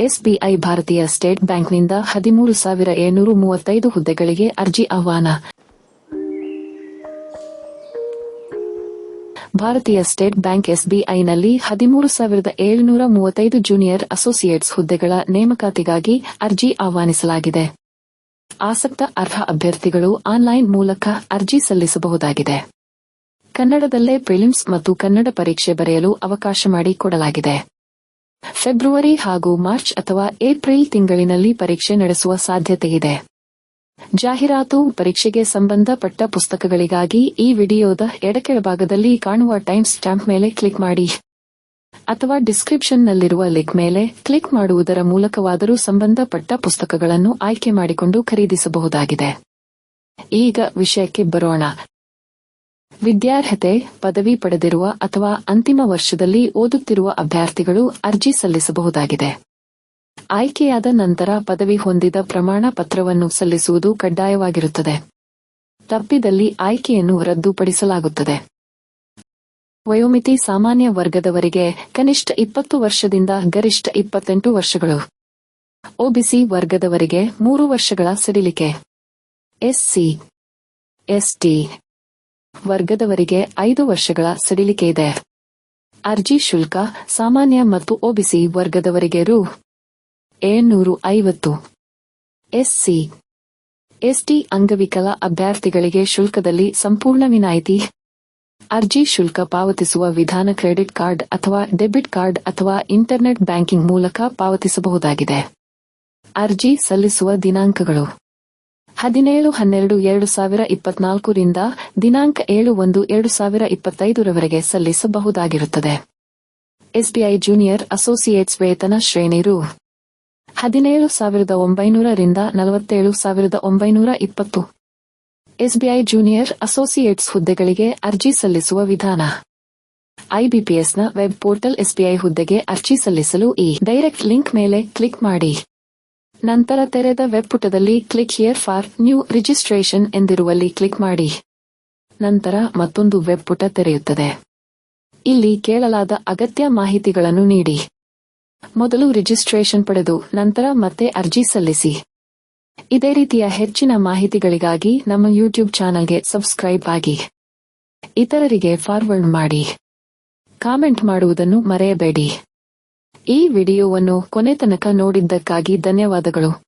SBI ಭಾರತೀಯ state ಬ್ಯಾಂಕ್ನಿಂದ ಹದಿಮೂರು ಸಾವಿರ ಏಳ್ನೂರು ಮೂವತ್ತೈದು ಹುದ್ದೆಗಳಿಗೆ ಅರ್ಜಿ ಆಹ್ವಾನ. ಭಾರತೀಯ ಸ್ಟೇಟ್ ಬ್ಯಾಂಕ್ ಎಸ್ಬಿಐನಲ್ಲಿ ಹದಿಮೂರು ಸಾವಿರದ ಏಳುನೂರ ಮೂವತ್ತೈದು ಜೂನಿಯರ್ ಅಸೋಸಿಯೇಟ್ಸ್ ಹುದ್ದೆಗಳ ನೇಮಕಾತಿಗಾಗಿ ಅರ್ಜಿ ಆಹ್ವಾನಿಸಲಾಗಿದೆ. ಆಸಕ್ತ ಅರ್ಹ ಅಭ್ಯರ್ಥಿಗಳು ಆನ್ಲೈನ್ ಮೂಲಕ ಅರ್ಜಿ ಸಲ್ಲಿಸಬಹುದಾಗಿದೆ. ಕನ್ನಡದಲ್ಲೇ ಪ್ರಿಲಿಮ್ಸ್ ಮತ್ತು ಕನ್ನಡ ಪರೀಕ್ಷೆ ಬರೆಯಲು ಅವಕಾಶ ಮಾಡಿಕೊಡಲಾಗಿದೆ. ಫೆಬ್ರವರಿ ಹಾಗೂ ಮಾರ್ಚ್ ಅಥವಾ ಏಪ್ರಿಲ್ ತಿಂಗಳಿನಲ್ಲಿ ಪರೀಕ್ಷೆ ನಡೆಸುವ ಸಾಧ್ಯತೆಯಿದೆ ಜಾಹೀರಾತು ಪರೀಕ್ಷೆಗೆ ಸಂಬಂಧಪಟ್ಟ ಪುಸ್ತಕಗಳಿಗಾಗಿ ಈ ವಿಡಿಯೋದ ಎಡಕೆಳಭಾಗದಲ್ಲಿ ಕಾಣುವ ಟೈಮ್ ಸ್ಟ್ಯಾಂಪ್ ಮೇಲೆ ಕ್ಲಿಕ್ ಮಾಡಿ. ಅಥವಾ ಡಿಸ್ಕ್ರಿಪ್ಷನ್ನಲ್ಲಿರುವ ಲಿಂಕ್ ಮೇಲೆ ಕ್ಲಿಕ್ ಮಾಡುವುದರ ಮೂಲಕವಾದರೂ ಸಂಬಂಧಪಟ್ಟ ಪುಸ್ತಕಗಳನ್ನು ಆಯ್ಕೆ ಮಾಡಿಕೊಂಡು ಖರೀದಿಸಬಹುದಾಗಿದೆ. ಈಗ ವಿಷಯಕ್ಕೆ ಬರೋಣ. ವಿದ್ಯಾರ್ಹತೆ, ಪದವಿ ಪಡೆದಿರುವ ಅಥವಾ ಅಂತಿಮ ವರ್ಷದಲ್ಲಿ ಓದುತ್ತಿರುವ ಅಭ್ಯರ್ಥಿಗಳು ಅರ್ಜಿ ಸಲ್ಲಿಸಬಹುದಾಗಿದೆ. ಆಯ್ಕೆಯಾದ ನಂತರ ಪದವಿ ಹೊಂದಿದ ಪ್ರಮಾಣ ಪತ್ರವನ್ನು ಸಲ್ಲಿಸುವುದು ಕಡ್ಡಾಯವಾಗಿರುತ್ತದೆ. ತಪ್ಪಿದಲ್ಲಿ ಆಯ್ಕೆಯನ್ನು ರದ್ದುಪಡಿಸಲಾಗುತ್ತದೆ. ವಯೋಮಿತಿ ಸಾಮಾನ್ಯ ವರ್ಗದವರಿಗೆ ಕನಿಷ್ಠ ಇಪ್ಪತ್ತು ವರ್ಷದಿಂದ ಗರಿಷ್ಠ ಇಪ್ಪತ್ತೆಂಟು ವರ್ಷಗಳು. ಒಬಿಸಿ ವರ್ಗದವರಿಗೆ ಮೂರು ವರ್ಷಗಳ ಸಡಿಲಿಕೆ. ಎಸ್ಸಿ ಎಸ್ಟಿ ವರ್ಗದವರಿಗೆ ಐದು ವರ್ಷಗಳ ಸಡಿಲಿಕೆ ಇದೆ. ಅರ್ಜಿ ಶುಲ್ಕ ಸಾಮಾನ್ಯ ಮತ್ತು ಒಬಿಸಿ ವರ್ಗದವರಿಗೆ ರು. ಏಳ್ನೂರು ಐವತ್ತು. ಎಸ್ಸಿ. ಎಸ್ಟಿ ಅಂಗವಿಕಲ ಅಭ್ಯರ್ಥಿಗಳಿಗೆ ಶುಲ್ಕದಲ್ಲಿ ಸಂಪೂರ್ಣ ವಿನಾಯಿತಿ. ಅರ್ಜಿ ಶುಲ್ಕ ಪಾವತಿಸುವ ವಿಧಾನ ಕ್ರೆಡಿಟ್ ಕಾರ್ಡ್ ಅಥವಾ ಡೆಬಿಟ್ ಕಾರ್ಡ್ ಅಥವಾ ಇಂಟರ್ನೆಟ್ ಬ್ಯಾಂಕಿಂಗ್ ಮೂಲಕ ಪಾವತಿಸಬಹುದಾಗಿದೆ. ಅರ್ಜಿ ಸಲ್ಲಿಸುವ ದಿನಾಂಕಗಳು. ಹದಿನೇಳು, ಹನ್ನೆರಡು, ಎರಡು ಸಾವಿರ ಇಪ್ಪತ್ನಾಲ್ಕರಿಂದ ದಿನಾಂಕ ಏಳು ಒಂದು, ಎರಡು ಸಾವಿರ ಇಪ್ಪತ್ತೈದರವರೆಗೆ ಸಲ್ಲಿಸಬಹುದಾಗಿರುತ್ತದೆ. ಎಸ್ಬಿಐ ಜೂನಿಯರ್ ಅಸೋಸಿಯೇಟ್ಸ್ ವೇತನ ಶ್ರೇಣಿ ರು. ಹದಿನೇಳು ಸಾವಿರದ ಒಂಬೈನೂರರಿಂದ ನಲವತ್ತೇಳು ಸಾವಿರದ ಒಂಬೈನೂರ ಇಪ್ಪತ್ತು. ಎಸ್ಬಿಐ ಜೂನಿಯರ್ ಅಸೋಸಿಯೇಟ್ಸ್ ಹುದ್ದೆಗಳಿಗೆ ಅರ್ಜಿ ಸಲ್ಲಿಸುವ ವಿಧಾನ. ಐಬಿಪಿಎಸ್ನ ವೆಬ್ ಪೋರ್ಟಲ್ ಎಸ್ಬಿಐ ಹುದ್ದೆಗೆ ಅರ್ಜಿ ಸಲ್ಲಿಸಲು ಈ ಡೈರೆಕ್ಟ್ ಲಿಂಕ್ ಮೇಲೆ ಕ್ಲಿಕ್ ಮಾಡಿ. ನಂತರ ತೆರೆದ ವೆಬ್ ಪುಟದಲ್ಲಿ click here for new registration ಎಂದಿರುವಲ್ಲಿ click ಮಾಡಿ. ನಂತರ ಮತ್ತೊಂದು ವೆಬ್ ಪುಟ ತೆರೆಯುತ್ತದೆ. ಇಲ್ಲಿ ಕೇಳಲಾದ ಅಗತ್ಯ ಮಾಹಿತಿಗಳನ್ನು ನೀಡಿ. ಮೊದಲು ರಿಜಿಸ್ಟ್ರೇಷನ್ ಪಡೆದು, ನಂತರ ಮತ್ತೆ ಅರ್ಜಿ ಸಲ್ಲಿಸಿ. ಇದೇ ರೀತಿಯ ಹೆಚ್ಚಿನ ಮಾಹಿತಿಗಳಿಗಾಗಿ ನಮ್ಮ ಯೂಟ್ಯೂಬ್ ಚಾನಲ್ಗೆ ಸಬ್ಸ್ಕ್ರೈಬ್ ಆಗಿ. ಇತರರಿಗೆ ಫಾರ್ವರ್ಡ್ ಮಾಡಿ. ಕಾಮೆಂಟ್ ಮಾಡುವುದನ್ನು ಮರೆಯಬೇಡಿ. ಈ ವಿಡಿಯೋವನ್ನು ಕೊನೆ ತನಕ ನೋಡಿದ್ದಕ್ಕಾಗಿ ಧನ್ಯವಾದಗಳು.